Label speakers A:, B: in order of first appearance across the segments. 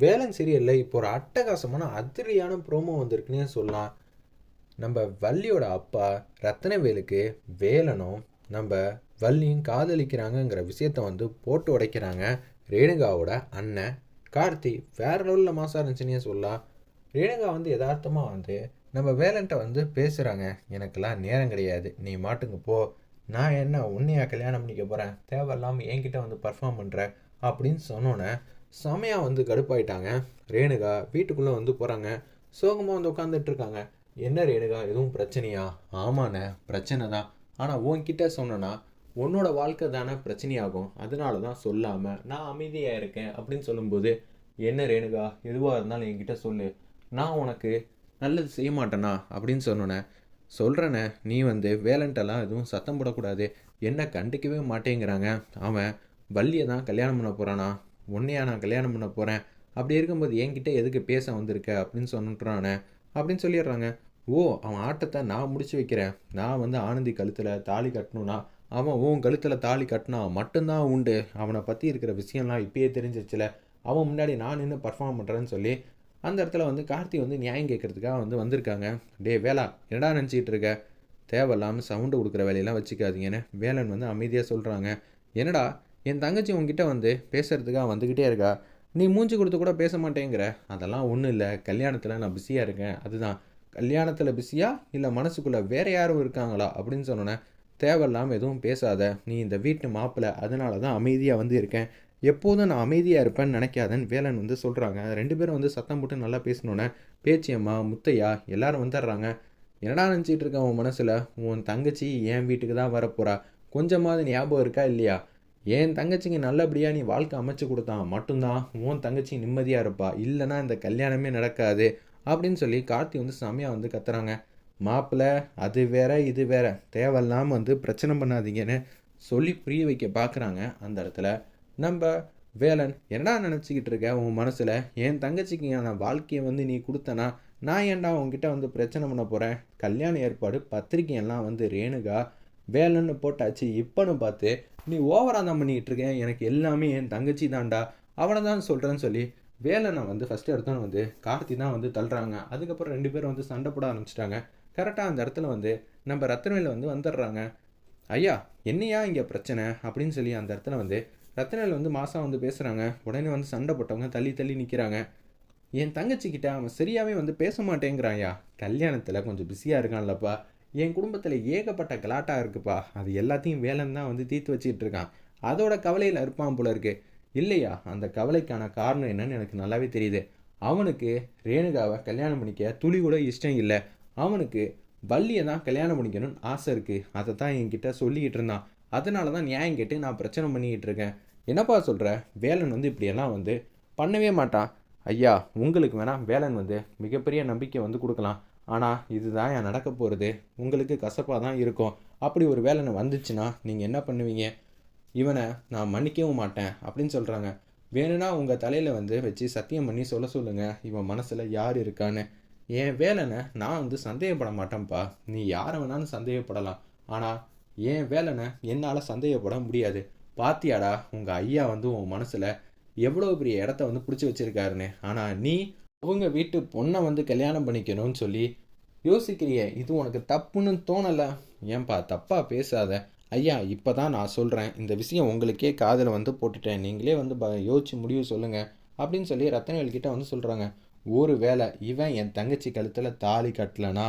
A: வேலன் சீரியலில் இப்போ ஒரு அட்டகாசமான அதிரியான ப்ரோமோ வந்திருக்குன்னே சொல்லலாம். நம்ம வள்ளியோட அப்பா ரத்னவேலுக்கு வேலனும் நம்ம வள்ளியும் காதலிக்கிறாங்கங்கிற விஷயத்த வந்து போட்டு உடைக்கிறாங்க ரேணுகாவோட அண்ணன். கார்த்தி வேற லெவலில் மாசா இருந்துச்சுன்னே சொல்லலாம். ரேணுகா வந்து யதார்த்தமாக வந்து நம்ம வேலன்ட்ட வந்து பேசுகிறாங்க எனக்கெல்லாம் நேரம் கிடையாது. நீ மாட்டுங்க போ. நான் என்ன உன்னையா கல்யாணம் பண்ணிக்க போகிறேன் தேவையில்லாமல் என்கிட்ட வந்து பர்ஃபார்ம் பண்ணுற அப்படின்னு சொன்னோன்னே செமையாக வந்து கடுப்பாயிட்டாங்க. ரேணுகா வீட்டுக்குள்ளே வந்து போகிறாங்க சோகமாக வந்து உட்காந்துட்டு இருக்காங்க. என்ன ரேணுகா எதுவும் பிரச்சனையா? ஆமாண்ணே பிரச்சனை தான். ஆனால் உன்கிட்ட சொன்னேன்னா உன்னோட வாழ்க்கை தானே பிரச்சனையாகும். அதனால தான் சொல்லாமல் நான் அமைதியாக இருக்கேன் அப்படின்னு சொல்லும்போது என்ன ரேணுகா எதுவாக இருந்தாலும் என்கிட்ட சொல்லு. நான் உனக்கு நல்லது செய்ய மாட்டேனா? அப்படின்னு சொன்னோன்னே சொல்கிறேனே நீ வந்து வேலண்ட்டெல்லாம் எதுவும் சத்தம் போடக்கூடாது. என்ன கண்டுக்கவே மாட்டேங்கிறாங்க. அவன் வள்ளியை தான் கல்யாணம் பண்ண போகிறானா உன்னையா நான் கல்யாணம் பண்ண போகிறேன் அப்படி இருக்கும்போது என்கிட்ட எதுக்கு பேச வந்திருக்க? அப்படின்னு சொன்னுறானே அப்படின்னு சொல்லிடுறாங்க. ஓ அவன் ஆட்டத்தை நான் முடிச்சு வைக்கிறேன். நான் வந்து ஆனந்தி கழுத்தில் தாலி கட்டணும்னா அவன் உன் கழுத்தில் தாலி கட்டினா மட்டும்தான் உண்டு. அவனை பற்றி இருக்கிற விஷயம்லாம் இப்பயே தெரிஞ்சிச்சுல அவன் முன்னாடி நான் நின்று பர்ஃபார்ம் பண்ணுறேன்னு சொல்லி அந்த இடத்துல வந்து கார்த்தி வந்து நியாயம் கேட்கறதுக்காக வந்து வந்திருக்காங்க. டே வேலா என்னடா நினச்சிக்கிட்டு இருக்க? தேவையில்லாமல் சவுண்டு கொடுக்குற வேலையெல்லாம் வச்சுக்காதீங்கன்னு வேலன் வந்து அமைதியாக சொல்கிறாங்க என்னடா என் தங்கச்சி உங்ககிட்ட வந்து பேசுகிறதுக்காக வந்துக்கிட்டே இருக்கா? நீ மூஞ்சி கொடுத்து கூட பேச மாட்டேங்கிற. அதெல்லாம் ஒன்றும் இல்லை. கல்யாணத்தில் நான் பிஸியாக இருக்கேன். அதுதான். கல்யாணத்தில் பிஸியா இல்லை மனசுக்குள்ளே வேறு யாரும் இருக்காங்களா? அப்படின்னு சொன்னோன்னே தேவையில்லாமல் எதுவும் பேசாத. நீ இந்த வீட்டு மாப்பிள்ளை அதனால தான் அமைதியாக வந்து இருக்கேன். எப்போதும் நான் அமைதியாக இருப்பேன்னு நினைக்காதேன்னு வேலன் வந்து சொல்கிறாங்க ரெண்டு பேரும் வந்து சத்தம் போட்டு நல்லா பேசினோன்னே பேச்சியம்மா முத்தையா எல்லாரும் வந்துடுறாங்க. என்னடா நினச்சிட்டு இருக்க உன் மனசில்? உன் தங்கச்சி என் வீட்டுக்கு தான் வரப்போகிறா கொஞ்சமாவது ஞாபகம் இருக்கா இல்லையா? என் தங்கச்சிக்கு நல்லபடியாக நீ வாழ்க்கை அமைச்சு கொடுத்தா மட்டும்தான்? உன் தங்கச்சி நிம்மதியாக இருப்பா. இல்லைன்னா இந்த கல்யாணமே நடக்காது. அப்படின்னு சொல்லி கார்த்தி வந்து சாமியாக வந்து கத்துறாங்க. மாப்பிள்ளை அது வேற இது வேற. தேவையில்லாமல் வந்து பிரச்சனை பண்ணாதீங்கன்னு சொல்லி புரிய வைக்க பார்க்குறாங்க அந்த இடத்துல. நம்ம வேலன் என்னடா நினச்சிக்கிட்டு இருக்க உன் மனசில்? என் தங்கச்சிக்கான வாழ்க்கையை வந்து நீ கொடுத்தனா நான் ஏன்டா உன்கிட்ட வந்து பிரச்சனை பண்ண போகிறேன் கல்யாண ஏற்பாடு பத்திரிக்கையெல்லாம் வந்து ரேணுகா வேலைன்னு போட்டாச்சு இப்போன்னு பார்த்து நீ ஓவராக தான் பண்ணிக்கிட்டு இருக்கேன் எனக்கு எல்லாமே என் தங்கச்சி தான்டா அவனை தான் சொல்கிறேன்னு சொல்லி வேலனை வந்து ஃபஸ்ட்டு எடுத்தோன்னு வந்து கார்த்தி தான் வந்து தள்ளுறாங்க. அதுக்கப்புறம் ரெண்டு பேரும் வந்து சண்டை போட ஆரம்பிச்சிட்டாங்க. கரெக்டாக அந்த இடத்துல வந்து நம்ம ரத்தனவேல வந்து வந்துடுறாங்க. ஐயா என்னையா இங்கே பிரச்சனை? அப்படின்னு சொல்லி அந்த இடத்துல வந்து ரத்தனவேல் வந்து மாதம் வந்து பேசுகிறாங்க உடனே வந்து சண்டை போட்டவங்க தள்ளி தள்ளி நிற்கிறாங்க என் தங்கச்சிக்கிட்ட அவன் சரியாகவே வந்து பேச மாட்டேங்கிறான்யா கல்யாணத்தில் கொஞ்சம் பிஸியாக இருக்கான்லப்பா. என் குடும்பத்தில் ஏகப்பட்ட கலாட்டாக இருக்குப்பா. அது எல்லாத்தையும் வேலன் தான் வந்து தீர்த்து வச்சுக்கிட்டு இருக்கான். அதோட கவலையில் இருப்பான் போல இருக்கு. இல்லையா அந்த கவலைக்கான காரணம் என்னன்னு எனக்கு நல்லாவே தெரியுது. அவனுக்கு ரேணுகாவை கல்யாணம் பண்ணிக்க துளி கூட இஷ்டம் இல்லை. அவனுக்கு வள்ளியை தான் கல்யாணம் பண்ணிக்கணும்னு ஆசை இருக்குது அதை தான் என்கிட்ட சொல்லிக்கிட்டு இருந்தான். அதனால தான் நியாயம் கேட்டு நான் பிரச்சனை பண்ணிக்கிட்டு இருக்கேன். என்னப்பா சொல்கிற வேலன் வந்து இப்படியெல்லாம் வந்து பண்ணவே மாட்டான். ஐயா உங்களுக்கு வேணால் வேலன் வந்து மிகப்பெரிய நம்பிக்கை வந்து கொடுக்கலாம். ஆனால் இதுதான் என் நடக்க போகிறது உங்களுக்கு கசப்பாக தான் இருக்கும். அப்படி ஒரு வேலனை வந்துச்சுன்னா நீங்கள் என்ன பண்ணுவீங்க? இவனை நான் மன்னிக்கவும் மாட்டேன் அப்படின்னு சொல்கிறாங்க வேணும்னா உங்கள் தலையில் வந்து வச்சு சத்தியம் பண்ணி சொல்ல சொல்லுங்கள் இவன் மனசில் யார் இருக்கான்னு. என் வேலனை நான் வந்து சந்தேகப்பட மாட்டேன்ப்பா. நீ யாரை வேணாலும் சந்தேகப்படலாம். ஆனால் என் வேலனை என்னால் சந்தேகப்பட முடியாது. பாத்தியாடா உங்கள் ஐயா வந்து உன் மனசில் எவ்வளோ பெரிய இடத்த வந்து பிடிச்சி வச்சிருக்காருன்னு. ஆனால் நீ அவங்க வீட்டு பொண்ணை வந்து கல்யாணம் பண்ணிக்கணும்னு சொல்லி யோசிக்கிறியே இது உனக்கு தப்புன்னு தோணலை? ஏன்பா தப்பாக பேசாத. ஐயா இப்போ தான் நான் சொல்கிறேன் இந்த விஷயம் உங்களுக்கே காதில் வந்து போட்டுட்டேன். நீங்களே வந்து ப யோசிச்சு முடிவு சொல்லுங்கள் அப்படின்னு சொல்லி ரத்தனவேல்கிட்ட வந்து சொல்கிறாங்க ஒரு வேளை இவன் என் தங்கச்சி கழுத்தில் தாலி கட்டலைனா?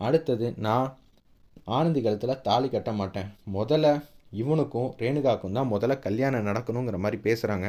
A: அடுத்தது நான் ஆனந்தி கழுத்தில் தாலி கட்ட மாட்டேன். முதல்ல இவனுக்கும் ரேணுகாக்கும் தான் முதல்ல கல்யாணம் நடக்கணுங்கிற மாதிரி பேசுகிறாங்க